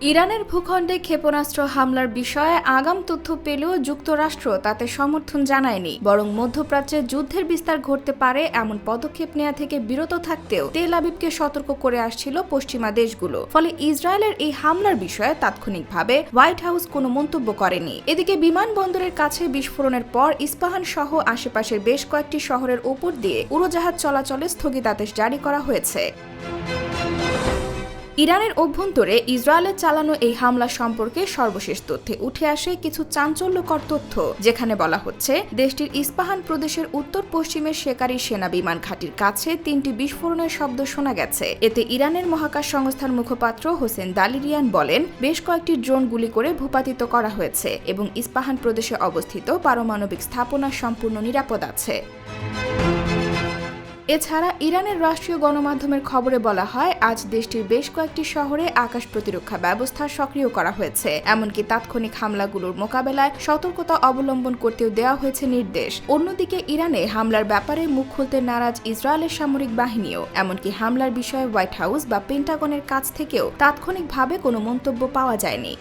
ইরানের ভূখণ্ডে ক্ষেপণাস্ত্র হামলার বিষয়ে আগাম তথ্য পেলেও যুক্তরাষ্ট্র তাতে সমর্থন জানায়নি। বরং মধ্যপ্রাচ্যে যুদ্ধের বিস্তার ঘটতে পারে এমন পদক্ষেপ নেওয়া থেকে বিরত থাকতেও তেল আবিবকে সতর্ক করে আসছিল পশ্চিমা দেশগুলো। ফলে ইসরায়েলের এই হামলার বিষয়ে তাৎক্ষণিকভাবে হোয়াইট হাউস কোনো মন্তব্য করেনি। এদিকে বিমানবন্দরের কাছে বিস্ফোরণের পর ইস্পাহান সহ আশেপাশের বেশ কয়েকটি শহরের ওপর দিয়ে উড়োজাহাজ চলাচলে স্থগিতাদেশ জারি করা হয়েছে। ইরানের অভ্যন্তরে ইসরায়েলের চালানো এই হামলা সম্পর্কে সর্বশেষ তথ্যে উঠে আসে কিছু চাঞ্চল্যকর তথ্য, যেখানে বলা হচ্ছে, দেশটির ইস্পাহান প্রদেশের উত্তর পশ্চিমে শেকারি সেনা বিমান ঘাঁটির কাছে তিনটি বিস্ফোরণের শব্দ শোনা গেছে। এতে ইরানের মহাকাশ সংস্থার মুখপাত্র হোসেন দালিরিয়ান বলেন, বেশ কয়েকটি ড্রোন গুলি করে ভূপাতিত করা হয়েছে এবং ইস্পাহান প্রদেশে অবস্থিত পারমাণবিক স্থাপনা সম্পূর্ণ নিরাপদ আছে। এছাড়া ইরানের রাষ্ট্রীয় গণমাধ্যমের খবরে বলা হয়, আজ দেশটির বেশ কয়েকটি শহরে আকাশ প্রতিরক্ষা ব্যবস্থা সক্রিয় করা হয়েছে। এমনকি তাৎক্ষণিক হামলাগুলোর মোকাবেলায় সতর্কতা অবলম্বন করতেও দেওয়া হয়েছে নির্দেশ। অন্যদিকে ইরানে হামলার ব্যাপারে মুখ খুলতে নারাজ ইসরায়েলের সামরিক বাহিনীও। এমনকি হামলার বিষয়ে হোয়াইট হাউস বা পেন্টাগনের কাছ থেকেও তাৎক্ষণিকভাবে কোনো মন্তব্য পাওয়া যায়নি।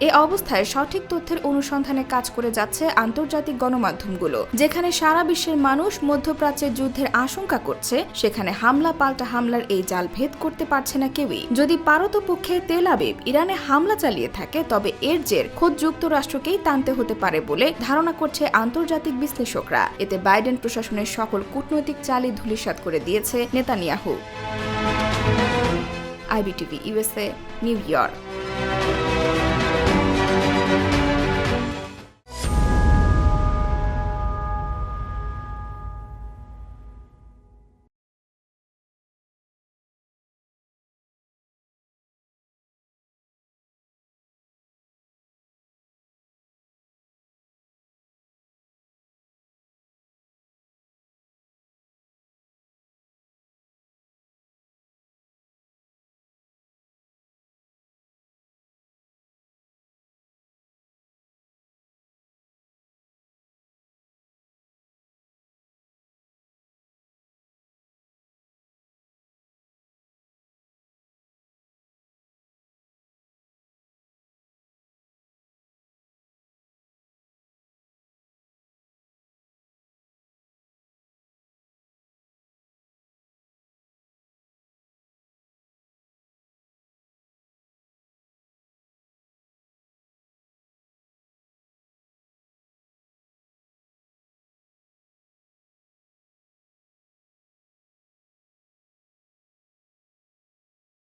এ অবস্থায় সঠিক তথ্যের অনুসন্ধানে কাজ করে যাচ্ছে আন্তর্জাতিক গণমাধ্যমগুলো। যেখানে সারা বিশ্বের মানুষ মধ্যপ্রাচ্যের যুদ্ধের আশঙ্কা করছে, সেখানে হামলা পাল্টা হামলার এই জাল ভেদ করতে পারছে না কেউই। যদি পারতপক্ষে তেল আবিব ইরানে হামলা চালিয়ে থাকে, তবে এর জের খোদ যুক্তরাষ্ট্রকেই টানতে হতে পারে বলে ধারণা করছে আন্তর্জাতিক বিশ্লেষকরা। এতে বাইডেন প্রশাসনের সকল কূটনৈতিক চালই ধূলিসাৎ করে দিয়েছে Netanyahu. IBTV, USA, New York.